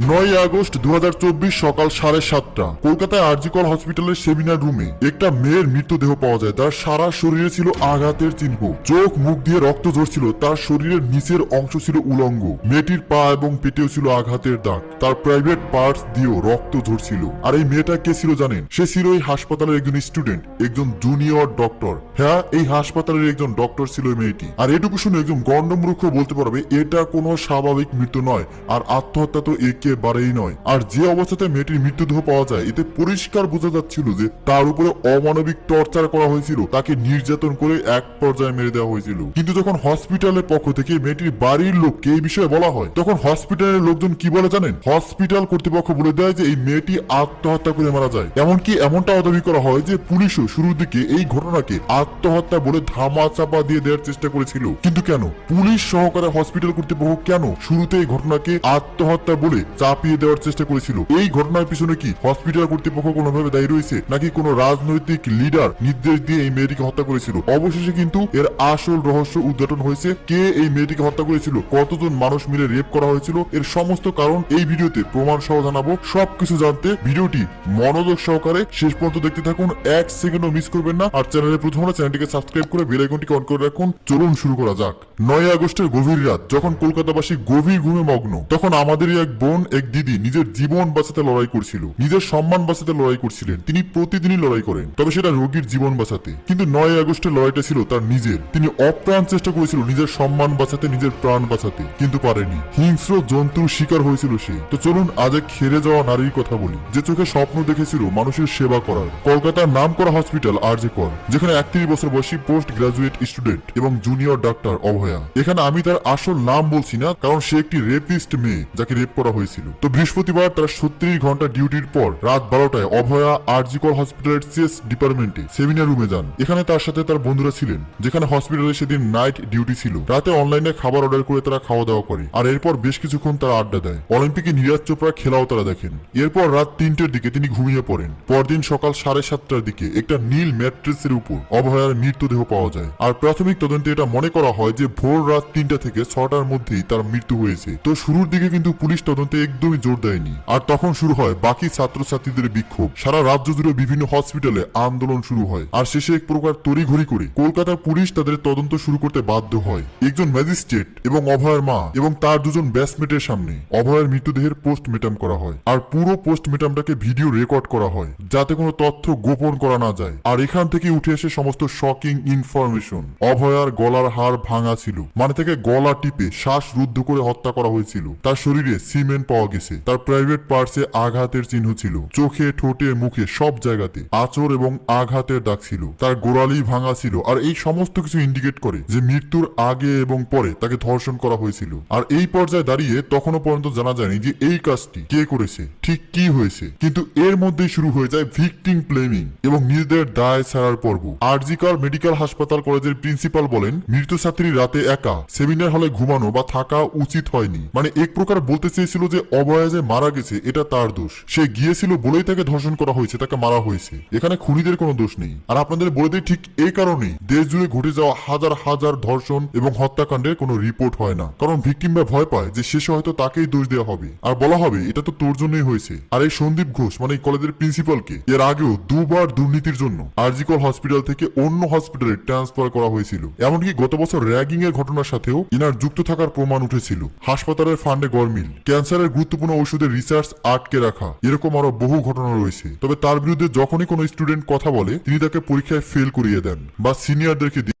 নয় আগস্ট দু হাজার চব্বিশ সকাল সাড়ে সাতটা। কলকাতায় আরজিকর হসপিটালের সেমিনার রুমে একটা মেয়ের মৃতদেহ পাওয়া যায়। তার সারা শরীরে ছিল আঘাতের চিহ্ন। চোখ, মুখ দিয়ে রক্ত ঝরছিল। তার শরীরের নিচের অংশ ছিল উলঙ্গ। মেয়েটির পা এবং পেটেও ছিল আঘাতের দাগ। তার প্রাইভেট পার্টস দিয়েও রক্ত ঝরছিল। আর এই মেয়েটা কে ছিল জানেন? সে ছিল এই হাসপাতালের একজন স্টুডেন্ট একজন জুনিয়র ডক্টর হ্যাঁ এই হাসপাতালের একজন ডক্টর ছিল মেয়েটি। আর এটুকু শুনে একজন গণ্ডমূর্খ বলতে পারবে, এটা কোনো স্বাভাবিক মৃত্যু নয়। আর আত্মহত্যা তো একেবারেই নয়। আর যে অবস্থাতে মেয়েটির মৃত্যুদেহ পাওয়া যায়, এতে পরিষ্কার বোঝা যাচ্ছিল যে তার উপরে অমানবিক টর্চার করা হয়েছিল। তাকে নির্যাতন করে এক পর্যায়ে মেরে দেওয়া হয়েছিল। কিন্তু যখন হসপিটালের পক্ষ থেকে মেয়েটির বাড়ির লোককে এই বিষয়ে বলা হয়, তখন হসপিটালের লোকজন কি বলে জানেন? হসপিটাল কর্তৃপক্ষ বলে দেয় যে এই মেয়েটি আত্মহত্যা করে মারা যায়। এমনকি এমনটাও দাবি করা হয় যে পুলিশও শুরুর দিকে এই ঘটনাকে আত্মহত্যা বলে ধামা চাপা দিয়ে দেওয়ার চেষ্টা করেছিল। কিন্তু কেন? পুলিশ সহকারে হসপিটাল কর্তৃপক্ষ কেন শুরুতে এই ঘটনাকে আত্মহত্যা বলে চাপিয়ে দেওয়ার চেষ্টা করেছিল। এই ঘটনার পিছনে কি হসপিটাল কর্তৃপক্ষ কোনোভাবে দায়ী রয়েছে? নাকি কোনো রাজনৈতিক লিডার নির্দেশ দিয়ে এই মেয়েটিকে হত্যা করেছিল? অবশেষে কিন্তু এর আসল রহস্য উদ্ঘাটন হয়েছে। কে এই মেয়েটিকে হত্যা করেছিল? কতজন মানুষ মিলে রেপ করা হয়েছিল? এর সমস্ত কারণ এই ভিডিওতে প্রমাণ সহ জানাব। সবকিছু জানতে ভিডিওটি মনোযোগ সহকারে শেষ পর্যন্ত দেখতে থাকুন। এক সেকেন্ডও মিস করবেন না। আর চ্যানেলে প্রথম চ্যানেলটিকে সাবস্ক্রাইব করে বেল আইকনটিকে অন করে রাখুন। চলুন শুরু করা যাক। নয় আগস্টের গভীর রাত, যখন কলকাতাবাসী গভীর ঘুমে মগ্ন, তখন আমাদেরই এক বোন এক দিদি নিজের জীবন বাঁচাতে লড়াই করছিল, নিজের সম্মান বাঁচাতে লড়াই করছিলেন। তিনি প্রতিদিনই লড়াই করেন, তবে সেটা রোগীর জীবন বাঁচাতে। কিন্তু নয় আগস্টের লড়াইটা ছিল তার নিজের। তিনি অপ্রাণ চেষ্টা করেছিল নিজের সম্মান বাঁচাতে, নিজের প্রাণ বাঁচাতে, কিন্তু পারেনি। হিংস্র জন্তুর শিকার হয়েছিল সে। তো চলুন আজ এক খেরে যাওয়া নারীর কথা বলি, যে চোখে স্বপ্ন দেখেছিল মানুষের সেবা করার। কলকাতার নাম করা হসপিটাল আর যে কর, যেখানে একত্রিশ বছর বয়সী পোস্ট গ্রাজুয়েট স্টুডেন্ট এবং জুনিয়র ডাক্তার অভয়া এখানে আমি তার আসল নাম বলছি না, কারণ সে একটি রেপিস্ট মেয়ে, যাকে রেপ করা হয়েছিল তো বৃহস্পতিবার তার সত্তর ঘণ্টা ডিউটির পর রাত বারোটায় অভয়া আরজিকর হসপিটালের চেস ডিপার্টমেন্টে সেমিনার রুমে যান। এখানে তার সাথে তার বন্ধুরা ছিলেন, যেখানে হসপিটালে সেদিন নাইট ডিউটি ছিল। রাতে অনলাইনে খাবার অর্ডার করে তারা খাওয়া দাওয়া করে, আর এরপর বেশ কিছুক্ষণ তারা আড্ডা দেয়। অলিম্পিকে নীরাজ চোপড়া খেলাও তারা দেখেন। এরপর রাত তিনটের দিকে তিনি ঘুমিয়ে পড়েন। পরদিন সকাল সাড়ে সাতটার দিকে একটা নীল ম্যাট্রেসের উপর অভয়ার মৃতদেহ পাওয়া যায়। আর প্রাথমিক তদন্তে এটা মনে করা হয় যে ভোর রাত তিনটা থেকে ছটার মধ্যেই তার মৃত্যু হয়েছে। তো শুরুর দিকে কিন্তু পুলিশ তদন্তে একদমই জোর দেয়নি। আর তখন শুরু হয় বাকি ছাত্রছাত্রীদের বিক্ষোভ। সারা রাজ্য জুড়ে বিভিন্ন হসপিটালে আন্দোলন শুরু হয়। আর শেষে এক প্রকার তড়িঘড়ি করে কলকাতার পুলিশ তাদের তদন্ত শুরু করতে বাধ্য হয়। একজন ম্যাজিস্ট্রেট এবং অভয়ের মা এবং তার দুজন ব্যাসমেটের সামনে অভয়ের মৃতদেহের পোস্টমেটাম করা হয়। আর পুরো পোস্টমেটামটাকে ভিডিও রেকর্ড করা হয়, যাতে কোনো তথ্য গোপন করা না যায়। আর এখান থেকে উঠে আসে সমস্ত শকিং ইনফরমেশন। অভয়ার গলার হাড় ভাঙা ছিল। মানে থেকে গলা টিপে শ্বাস রুদ্ধ করে হত্যা করা হয়েছিল। তার শরীরে সিমেন্ট পাওয়া গেছে। তার প্রাইভেট পার্টসে আঘাতের চিহ্ন ছিল। চোখে, ঠোঁটে, মুখে সব জায়গাতে আচর এবং আঘাতের দাগ ছিল। তার গোড়ালি ভাঙা ছিল। আর এই সমস্ত কিছু ইন্ডিকেট করে যে মৃত্যুর আগে এবং পরে তাকে ধর্ষণ করা হয়েছিল। আর এই পর্যায়ে দাঁড়িয়ে তখনও পর্যন্ত জানা যায়নি যে এই কাজটি কে করেছে, ঠিক কি হয়েছে। কিন্তু এর মধ্যেই শুরু হয়ে যায় ভিকটিং প্লেমিং এবং নিজেদের দায় ছাড়ার পর্ব। আরজিকার মেডিকেল হাসপাতাল কলেজের প্রিন্সিপাল বলেন, মৃত ছাত্রী রাতে একা, সেমিনার হলে ঘুমানো বা থাকা উচিত হয়নি। মানে এক প্রকার বলতে চেয়েছিল যে অবয়া যে মারা গেছে, এটা তার দোষ। সে গিয়েছিল বলেই তাকে ধর্ষণ করা হয়েছে, তাকে মারা হয়েছে। এখানে খুনিদের কোনো দোষ নেই। আর আপনাদের বলে দিই ঠিক এই কারণেই দেশ জুড়ে ঘটে যাওয়া হাজার হাজার ধর্ষণ এবং হত্যাকাণ্ডের কোনো রিপোর্ট হয় না। কারণ ভিকটিমরা ভয় পায় যে শেষে হয়তো তাকেই দোষ দেওয়া হবে। আর বলা হবে, এটা তো তোর জন্যই হয়েছে। আর এই সন্দীপ ঘোষ মানে কলেজের প্রিন্সিপালকে, এর আগেও দুবার দুর্নীতির জন্য আরজিকল হসপিটাল থেকে অন্য হসপিটালে ট্রান্সফার করা হয়েছিল। এমনকি গত বছর র্যাগিং এর ঘটনার সাথেও ইনার যুক্ত থাকার প্রমাণ উঠেছিল। হাসপাতালের ফান্ডে গরমিল ক্যান্সারের গুরুত্বপূর্ণ ঔষধের রিসার্চ আটকে রাখা। এরকম আরও বহু ঘটনা রয়েছে। তবে তার বিরুদ্ধে যখনই কোনো স্টুডেন্ট কথা বলে, তিনি তাকে পরীক্ষায় ফেল করিয়ে দেন বা সিনিয়রদেরকে